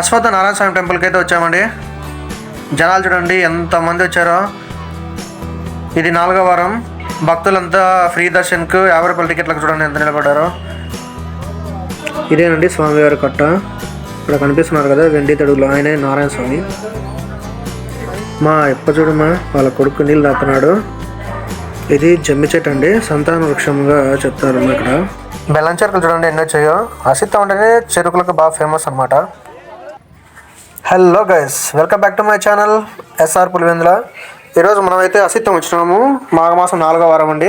అశ్వత్థ నారాయణ స్వామి టెంపుల్కి అయితే వచ్చామండి. జనాలు చూడండి ఎంతమంది వచ్చారో. ఇది నాలుగో వారం. భక్తులంతా ఫ్రీ దర్శన్కు యాభై రూపాయల టికెట్లకు చూడండి ఎంత నిలబడ్డారో. ఇదేనండి స్వామివారి కట్ట. ఇక్కడ కనిపిస్తున్నారు కదా వెండి తడుగులో ఆయనే నారాయణ స్వామి. మా ఎప్ప చూడమ్మా వాళ్ళ కొడుకు నీళ్ళు దాతున్నాడు ఇది జమ్మి చెట్టు అండి సంతాన వృక్షంగా చెప్తారు ఇక్కడ. బెల్లం చెరుకులు చూడండి ఎన్ని వచ్చాయో. అసిత్తం అంటేనే చెరుకులకు బాగా ఫేమస్ అనమాట hello guys welcome back to my channel SR Pulivendula ఈరోజు మనమైతే అసిత్తం వచ్చినాము. మాఘమాసం నాలుగో వారం అండి.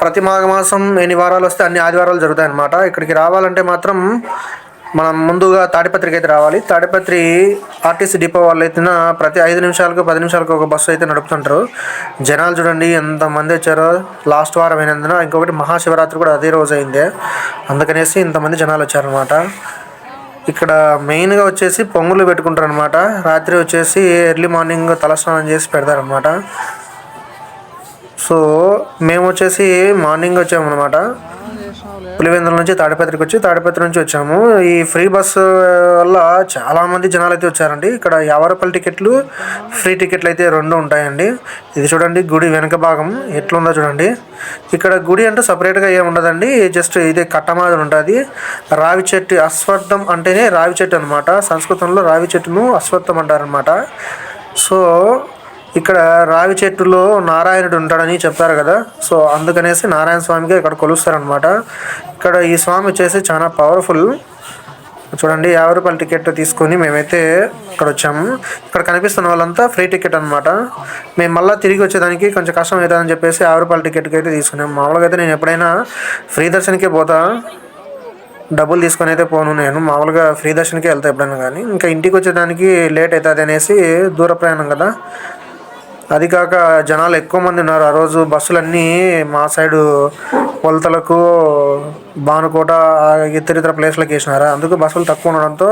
ప్రతి మాఘమాసం ఎన్ని వారాలు వస్తే అన్ని ఆదివారాలు జరుగుతాయి అన్నమాట ఇక్కడికి రావాలంటే మాత్రం మనం ముందుగా తాడిపత్రికి అయితే రావాలి. తాడిపత్రి ఆర్టీసీ డిపో వాళ్ళు అయితే ప్రతి ఐదు నిమిషాలకు పది నిమిషాలకు ఒక బస్సు అయితే నడుపుతుంటారు. జనాలు చూడండి ఎంతమంది వచ్చారో. లాస్ట్ వారం అయినందున ఇంకొకటి మహాశివరాత్రి కూడా అదే రోజు అయిందే. అందుకనేసి ఇంతమంది జనాలు వచ్చారనమాట ఇక్కడ మెయిన్గా వచ్చేసి పొంగులు పెట్టుకుంటారు అనమాట రాత్రి వచ్చేసి ఎర్లీ మార్నింగ్ తలస్నానం చేసి పెడతారనమాట సో మేము వచ్చేసి మార్నింగ్ వచ్చామన్నమాట. పులివెందుల నుంచి తాడిపత్రికి వచ్చి తాడిపత్రి నుంచి వచ్చాము. ఈ ఫ్రీ బస్సు వల్ల చాలామంది జనాలు అయితే వచ్చారండి. ఇక్కడ యాభై రూపాయల టికెట్లు ఫ్రీ టికెట్లు అయితే రెండు ఉంటాయండి. ఇది చూడండి గుడి వెనక భాగం. ఎట్లుందో చూడండి. ఇక్కడ గుడి అంటే సపరేట్గా ఏమి ఉండదండి. జస్ట్ ఇదే కట్టమాదిరి ఉంటుంది. రావి చెట్టు అశ్వత్థం అంటేనే రావి చెట్టు అనమాట సంస్కృతంలో రావి చెట్టును అశ్వత్థం అంటారనమాట సో ఇక్కడ రావి చెట్టులో నారాయణుడు ఉంటాడని చెప్తారు కదా. సో అందుకనేసి నారాయణ స్వామిగా ఇక్కడ కొలుస్తారనమాట ఇక్కడ ఈ స్వామి వచ్చేసి చాలా పవర్ఫుల్ చూడండి యాభై రూపాయల టికెట్ తీసుకొని మేమైతే ఇక్కడ వచ్చాము. ఇక్కడ కనిపిస్తున్న వాళ్ళంతా ఫ్రీ టికెట్ అనమాట మేము మళ్ళీ తిరిగి వచ్చేదానికి కొంచెం కష్టం అవుతుందని చెప్పేసి యాభై రూపాయల టికెట్కి అయితే తీసుకున్నాం. మామూలుగా అయితే నేను ఎప్పుడైనా ఫ్రీ దర్శనకే పోతా. డబ్బులు తీసుకొని అయితే పోను నేను. మామూలుగా ఫ్రీ దర్శనకే వెళ్తా ఎప్పుడైనా కానీ. ఇంకా ఇంటికి వచ్చేదానికి లేట్ అవుతుంది అనేసి దూర ప్రయాణం కదా. అది కాక జనాలు ఎక్కువ మంది ఉన్నారు. ఆ రోజు బస్సులన్నీ మా సైడు కొలతలకు భానుకోట ఇతర ఇతర ప్లేస్లకు వేసినారు? అందుకు బస్సులు తక్కువ ఉండడంతో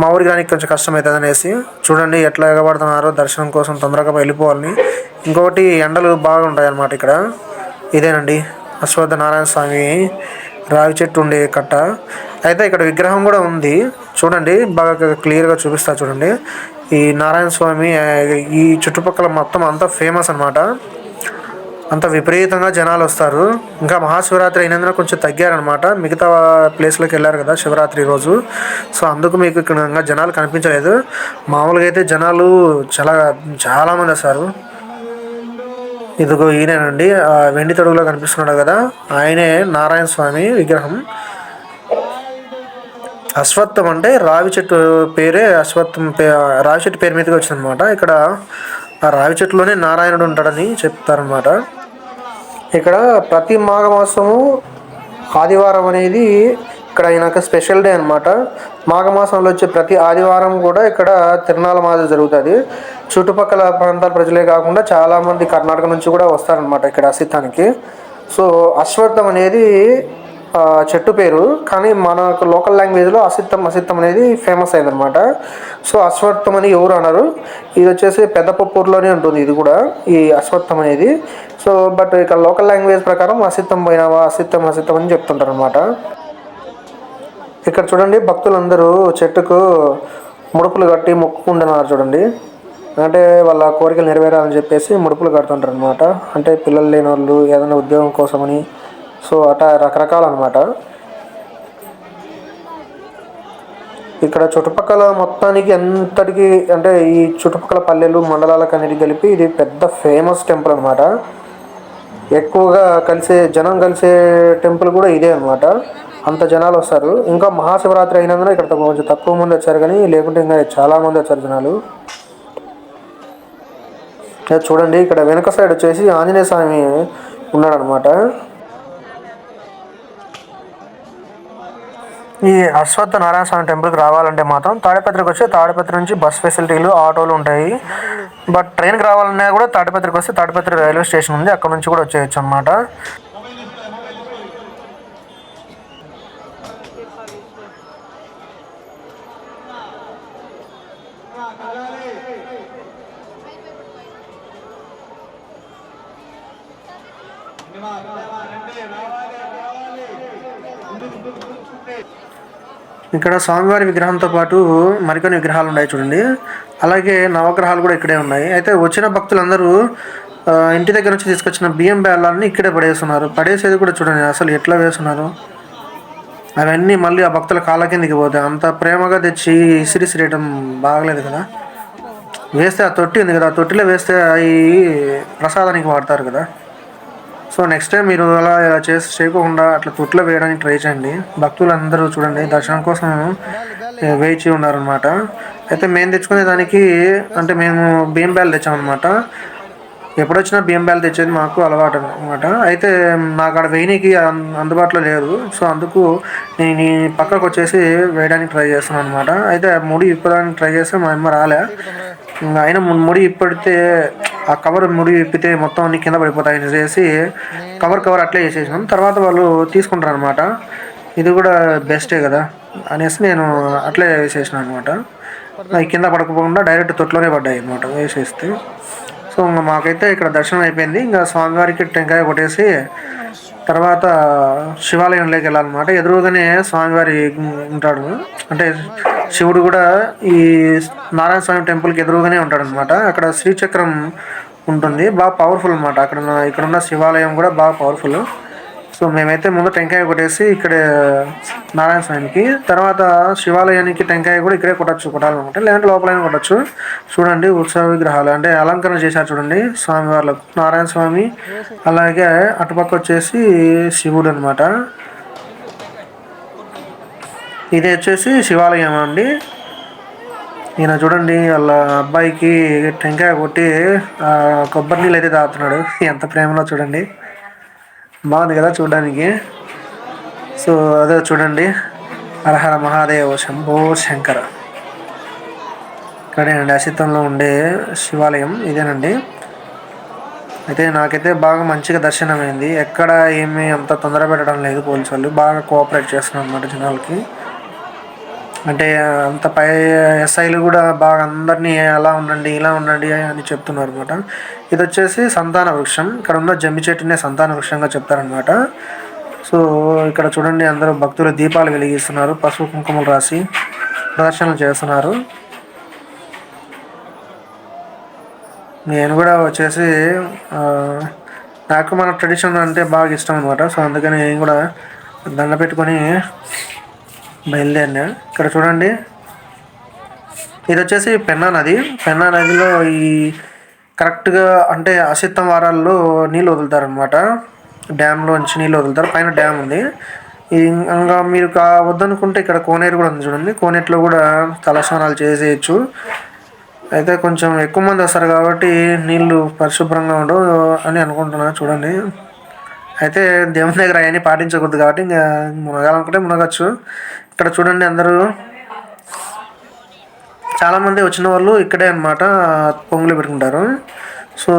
మా ఊరికి దానికి కొంచెం కష్టం అవుతుంది అనేసి చూడండి ఎట్లా ఎగబడుతున్నారో దర్శనం కోసం తొందరగా వెళ్ళిపోవాలని. ఇంకొకటి ఎండలు బాగుంటాయి అన్నమాట ఇక్కడ. ఇదేనండి. అశ్వత్థ నారాయణ స్వామి రావి చెట్టు ఉండే కట్ట. అయితే ఇక్కడ విగ్రహం కూడా ఉంది. చూడండి బాగా క్లియర్గా చూపిస్తా చూడండి. ఈ నారాయణ స్వామి ఈ చుట్టుపక్కల మొత్తం అంతా ఫేమస్ అనమాట అంత విపరీతంగా జనాలు వస్తారు. ఇంకా మహాశివరాత్రి అయినందున కొంచెం తగ్గారనమాట మిగతా ప్లేస్లోకి వెళ్ళారు కదా శివరాత్రి రోజు. సో అందుకు మీకు ఇక్కడ జనాలు కనిపించలేదు. మామూలుగా అయితే జనాలు చాలా చాలామంది వస్తారు. ఇదిగో ఈయనేనండి. ఆ వెండి తొడుగులో కనిపిస్తున్నాడు కదా. ఆయనే నారాయణ స్వామి విగ్రహం. అశ్వత్థం అంటే రావి చెట్టు పేరే అశ్వత్థం పే రావి చెట్టు పేరు మీదకి వచ్చిందనమాట ఇక్కడ ఆ రావి చెట్టులోనే నారాయణుడు ఉంటాడని చెప్తారనమాట ఇక్కడ ప్రతి మాఘమాసము ఆదివారం అనేది ఇక్కడ ఈయనకు స్పెషల్ డే అనమాట మాఘమాసంలో వచ్చే ప్రతి ఆదివారం కూడా ఇక్కడ తిరునాల మాదిరి జరుగుతుంది. చుట్టుపక్కల ప్రాంతాల ప్రజలే కాకుండా చాలామంది కర్ణాటక నుంచి కూడా వస్తారనమాట ఇక్కడ అసిత్తానికి సో అశ్వత్థం అనేది చెట్టు పేరు కానీ మనకు లోకల్ లాంగ్వేజ్లో అసిత్తం అసిత్తం అనేది ఫేమస్ అయిందనమాట సో అశ్వత్థం అని ఎవరు అన్నారు? ఇది వచ్చేసి పెద్దపప్పూరులోనే ఉంటుంది ఇది కూడా ఈ అశ్వత్థం అనేది. సో బట్ ఇక్కడ లోకల్ లాంగ్వేజ్ ప్రకారం అసిత్తం పోయినావా అసిత్తం అసిత్తం అని చెప్తుంటారు అనమాట ఇక్కడ చూడండి భక్తులందరూ చెట్టుకు ముడుపులు కట్టి మొక్కుకుంటున్నారు చూడండి. అంటే వాళ్ళ కోరికలు నెరవేరాలని చెప్పేసి ముడుపులు కడుతుంటారు అనమాట అంటే పిల్లలు లేని వాళ్ళు ఏదైనా ఉద్యోగం కోసమని సో అట్లా రకరకాలు అనమాట ఇక్కడ చుట్టుపక్కల మొత్తానికి ఎంతటికి అంటే ఈ చుట్టుపక్కల పల్లెలు మండలాలకు అన్నిటికి కలిపి ఇది పెద్ద ఫేమస్ టెంపుల్ అనమాట ఎక్కువగా కలిసే జనం కలిసే టెంపుల్ కూడా ఇదే అనమాట అంత జనాలు వస్తారు. ఇంకా మహాశివరాత్రి అయినందున ఇక్కడ కొంచెం తక్కువ మంది వచ్చారు కానీ లేకుంటే ఇంకా చాలామంది వచ్చారు జనాలు. చూడండి ఇక్కడ వెనక సైడ్ వచ్చేసి ఆంజనేయ స్వామి ఉన్నాడనమాట ఈ అశ్వత్థ నారాయణ స్వామి టెంపుల్కి రావాలంటే మాత్రం తాడిపత్రికి వస్తే తాడిపత్రి నుంచి బస్ ఫెసిలిటీలు ఆటోలు ఉంటాయి. బట్ ట్రైన్కి రావాలన్నా కూడా తాడిపత్రికి వస్తే తాడిపత్రి రైల్వే స్టేషన్ ఉంది. అక్కడ నుంచి కూడా వచ్చేయచ్చు అనమాట ఇక్కడ స్వామివారి విగ్రహంతో పాటు మరికొన్ని విగ్రహాలు ఉన్నాయి చూడండి. అలాగే నవగ్రహాలు కూడా ఇక్కడే ఉన్నాయి. అయితే వచ్చిన భక్తులందరూ ఇంటి దగ్గర నుంచి తీసుకొచ్చిన బియ్యం బేళ్ళాన్ని ఇక్కడే పడేస్తున్నారు. పడేసేది కూడా చూడండి అసలు ఎట్లా వేస్తున్నారు? అవన్నీ మళ్ళీ ఆ భక్తుల కాళ్ళ కిందకి పోతాయి. అంత ప్రేమగా తెచ్చి ఇసిరిసిరేయడం బాగలేదు కదా. వేస్తే ఆ తొట్టి ఉంది కదా ఆ తొట్టిలో వేస్తే అవి ప్రసాదానికి వాడతారు కదా. సో నెక్స్ట్ టైం మీరు అలా ఇలా చేసి చేయకుండా అట్లా తొట్లో వేయడానికి ట్రై చేయండి. భక్తులు అందరూ చూడండి దర్శనం కోసం వేచి ఉన్నారనమాట అయితే మేము తెచ్చుకునే దానికి అంటే మేము బియ్యం బ్యాలు తెచ్చామన్నమాట. ఎప్పుడొచ్చినా బియ్యం బ్యాలు తెచ్చేది మాకు అలవాటు అనమాట అయితే నాకు అక్కడ వేయనీకి అందుబాటులో లేదు. సో అందుకు నేను పక్కకు వచ్చేసి వేయడానికి ట్రై చేస్తున్నాను అనమాట అయితే ముడి ఇప్పడానికి ట్రై చేస్తే మా అమ్మ రాలే. ఇంకా అయినా ముడి ఇప్పడితే ఆ కవర్ ముడి ఇప్పితే మొత్తం అన్ని కింద పడిపోతాయని చేసి కవర్ కవర్ అట్లే చేసేసినాం. తర్వాత వాళ్ళు తీసుకుంటారు అనమాట ఇది కూడా బెస్టే కదా అనేసి నేను అట్లే వేసేసిన అనమాట నాకు కింద పడకపోకుండా డైరెక్ట్ తొట్లోనే పడ్డాయి అనమాట వేసేస్తే. సో ఇంకా మాకైతే ఇక్కడ దర్శనం అయిపోయింది. ఇంకా స్వామివారికి టెంకాయ కొట్టేసి తర్వాత శివాలయంలోకి వెళ్ళాలన్నమాట. ఎదురుగానే స్వామివారి ఉంటాడు. అంటే శివుడు కూడా ఈ నారాయణ స్వామి టెంపుల్కి ఎదురుగానే ఉంటాడు అనమాట అక్కడ శ్రీచక్రం ఉంటుంది. బాగా పవర్ఫుల్ అనమాట అక్కడ ఉన్న- ఇక్కడ ఉన్న శివాలయం కూడా బాగా పవర్ఫుల్. సో మేమైతే ముందు టెంకాయ కొట్టేసి ఇక్కడ నారాయణ స్వామికి తర్వాత శివాలయానికి టెంకాయ కూడా ఇక్కడే కొట్టచ్చు కొట్టాలన్నమాట లేదంటే లోపలైనా కొట్టచ్చు. చూడండి ఉత్సవ విగ్రహాలు. అంటే అలంకరణ చేశారు చూడండి స్వామివార్లకు. నారాయణ స్వామి అలాగే అటుపక్క వచ్చేసి శివుడు అనమాట ఇది వచ్చేసి శివాలయం అండి. ఈయన చూడండి వాళ్ళ అబ్బాయికి టెంకాయ కొట్టి కొబ్బరి నీళ్ళు అయితే తాగుతున్నాడు. ఎంత ప్రేమలో చూడండి. బాగుంది కదా చూడడానికి. సో అదే చూడండి. హరహర మహాదేవ శంభో శంకర. ఇక్కడేనండి అసితంలో ఉండే శివాలయం ఇదేనండి. అయితే నాకైతే బాగా మంచిగా దర్శనమైంది. ఎక్కడ ఏమీ అంత తొందర పెట్టడం లేదు పోలీసు వాళ్ళు. బాగా కోఆపరేట్ చేస్తున్నారు అన్నమాట జనాలకి. అంటే అంత పై ఎస్ఐలు కూడా బాగా అందరినీ అలా ఉండండి ఇలా ఉండండి అని చెప్తున్నారు అనమాట ఇది వచ్చేసి సంతాన వృక్షం. ఇక్కడ ఉన్న జమ్మి చెట్టునే సంతాన వృక్షంగా చెప్తారనమాట సో ఇక్కడ చూడండి అందరూ భక్తులు దీపాలు వెలిగిస్తున్నారు పసుపు కుంకుమలు రాసి ప్రదర్శనలు చేస్తున్నారు. నేను కూడా వచ్చేసి నాకు మన ట్రెడిషన్ అంటే బాగా ఇష్టం అనమాట సో అందుకని నేను కూడా దండ పెట్టుకొని బయలుదేరినా? ఇక్కడ చూడండి. ఇది వచ్చేసి పెన్నా నది. పెన్నా నదిలో ఈ కరెక్ట్గా అంటే అసిత్తం వారాల్లో నీళ్ళు వదులుతారనమాట డ్యామ్లోంచి నీళ్ళు వదులుతారు. పైన డ్యామ్ ఉంది. ఇంకా మీరు కా వద్దనుకుంటే ఇక్కడ కోనేరు కూడా ఉంది చూడండి. కోనేరులో కూడా తలస్నానాలు చేసేయచ్చు. అయితే కొంచెం ఎక్కువ మంది వస్తారు కాబట్టి నీళ్ళు పరిశుభ్రంగా ఉండవు అని అనుకుంటున్నాను చూడండి. అయితే దేవుని దగ్గర అవన్నీ పాటించకూడదు కాబట్టి ఇంకా మునగాలనుకుంటే మునగచ్చు. ఇక్కడ చూడండి అందరూ. చాలామంది వచ్చిన వాళ్ళు ఇక్కడే అన్నమాట పొంగులు పెట్టుకుంటారు. సో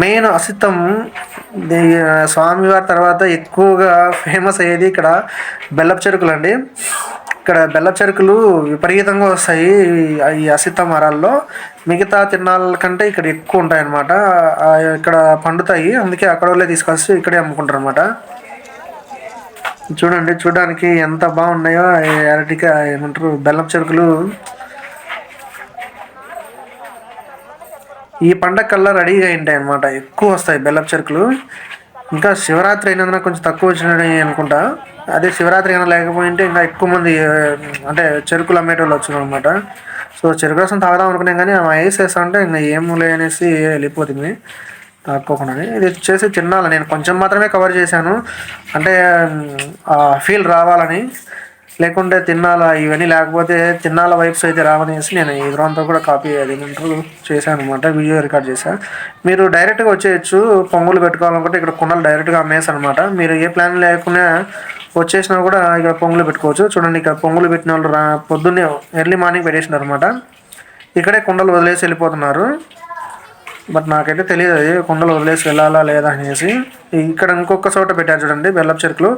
మెయిన్ అసితం స్వామివారి తర్వాత ఎక్కువగా ఫేమస్ అయ్యేది ఇక్కడ బెల్లపు చెరుకులు అండి ఇక్కడ బెల్ల చెరుకులు విపరీతంగా వస్తాయి ఈ- అసిత మరాల్లో. మిగతా తిరణాల కంటే ఇక్కడ ఎక్కువ ఉంటాయి అన్నమాట ఇక్కడ పండుతాయి. అందుకే అక్కడ వాళ్ళే తీసుకొచ్చి ఇక్కడే అమ్ముకుంటారు అనమాట చూడండి చూడడానికి ఎంత బాగున్నాయో ఈ ఏమంటారు బెల్లం చెరుకులు. ఈ పండగ కల్లా రెడీగా ఉంటాయి అనమాట ఎక్కువ వస్తాయి బెల్లం చెరుకులు. ఇంకా శివరాత్రి అయినందున కొంచెం తక్కువ వచ్చినాయి అనుకుంటా. అదే శివరాత్రి అయినా లేకపోయింటే ఇంకా ఎక్కువ మంది అంటే చెరుకులు అమ్మేటోళ్ళు వచ్చారు అనమాట సో చెరుకు రసం తాగుదాం అనుకున్నాం కానీ ఆ వేసేస్తా అంటే ఇంకా ఏములే అనేసి వెళ్ళిపోతుంది. తాక్కోకుండా ఇది వచ్చేసి తిన్నాలి నేను కొంచెం మాత్రమే కవర్ చేశాను. అంటే ఆ ఫీల్ రావాలని. లేకుంటే తిన్నాల ఇవన్నీ లేకపోతే తిన్నాల వైబ్స్ అయితే రావనేసి నేను ఎదురంతా అంతా కూడా కాపీ అది ఏమంటారు చేశాను అనమాట వీడియో రికార్డ్ చేశాను మీరు డైరెక్ట్గా వచ్చేయచ్చు. పొంగులు పెట్టుకోవాలనుకుంటే ఇక్కడ కుండలు డైరెక్ట్గా అమ్మేసి అనమాట మీరు ఏ ప్లాన్ లేకుండా వచ్చేసినా కూడా ఇక్కడ పొంగులు పెట్టుకోవచ్చు. చూడండి ఇక్కడ పొంగులు పెట్టిన వాళ్ళు రా పొద్దున్నే ఎర్లీ మార్నింగ్ పెట్టేసినారు అనమాట ఇక్కడే కుండలు వదిలేసి వెళ్ళిపోతున్నారు. బట్ నాకైతే తెలియదు అది కుండలు వదిలేసి వెళ్ళాలా లేదా అనేసి. ఇక్కడ ఇంకొక చోట పెట్టారు చూడండి బెల్లపు చెరుకులు.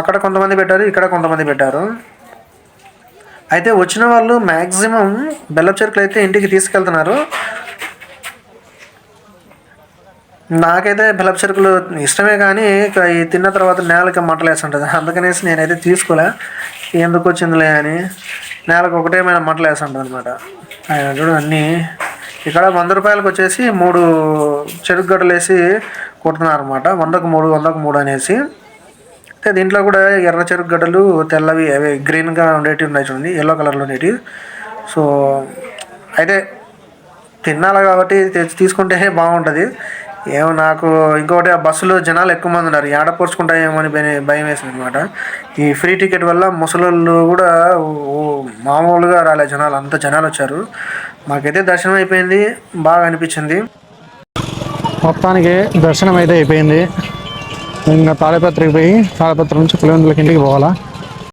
అక్కడ కొంతమంది పెట్టారు ఇక్కడ కొంతమంది పెట్టారు. అయితే వచ్చిన వాళ్ళు మ్యాక్సిమం బెల్లపు చెరుకులు అయితే ఇంటికి తీసుకెళ్తున్నారు. నాకైతే బిలప్ చెరుకులు ఇష్టమే కానీ ఈ తిన్న తర్వాత నేలకి మంటలేస్తుంటుంది అందుకనేసి నేనైతే తీసుకోలే. ఎందుకు వచ్చిందిలే అని నేలకు ఒకటేమైనా మంటలేస్తుంటుంది అనమాట ఆయన చూడు అన్నీ ఇక్కడ వంద రూపాయలకు వచ్చేసి మూడు చెరుకు గడ్డలు వేసి కొడుతున్నారు అనమాట వందకు మూడు వందకు మూడు అనేసి. అయితే దీంట్లో కూడా ఎర్ర చెరుకు గడ్డలు తెల్లవి అవి గ్రీన్గా ఉండేటివి ఉన్నాయి చూడండి ఎల్లో కలర్లో ఉండేటివి. సో అయితే తిన్నాలి కాబట్టి తీసుకుంటే బాగుంటుంది. ఏమో నాకు ఇంకోటి ఆ బస్సులో జనాలు ఎక్కువ మంది ఉన్నారు. ఏడ పోర్చుకుంటాయేమో అని భయం భయం వేసింది అనమాట ఈ ఫ్రీ టికెట్ వల్ల ముసలోళ్ళు కూడా మామూలుగా రాలే జనాలు. అంత జనాలు వచ్చారు. మాకైతే దర్శనం అయిపోయింది. బాగా అనిపించింది. మొత్తానికి దర్శనం అయితే అయిపోయింది. ఇంకా తాళపత్రికి పోయి తాళపత్రి నుంచి పులివెందులకి ఇంటికి పోవాలా?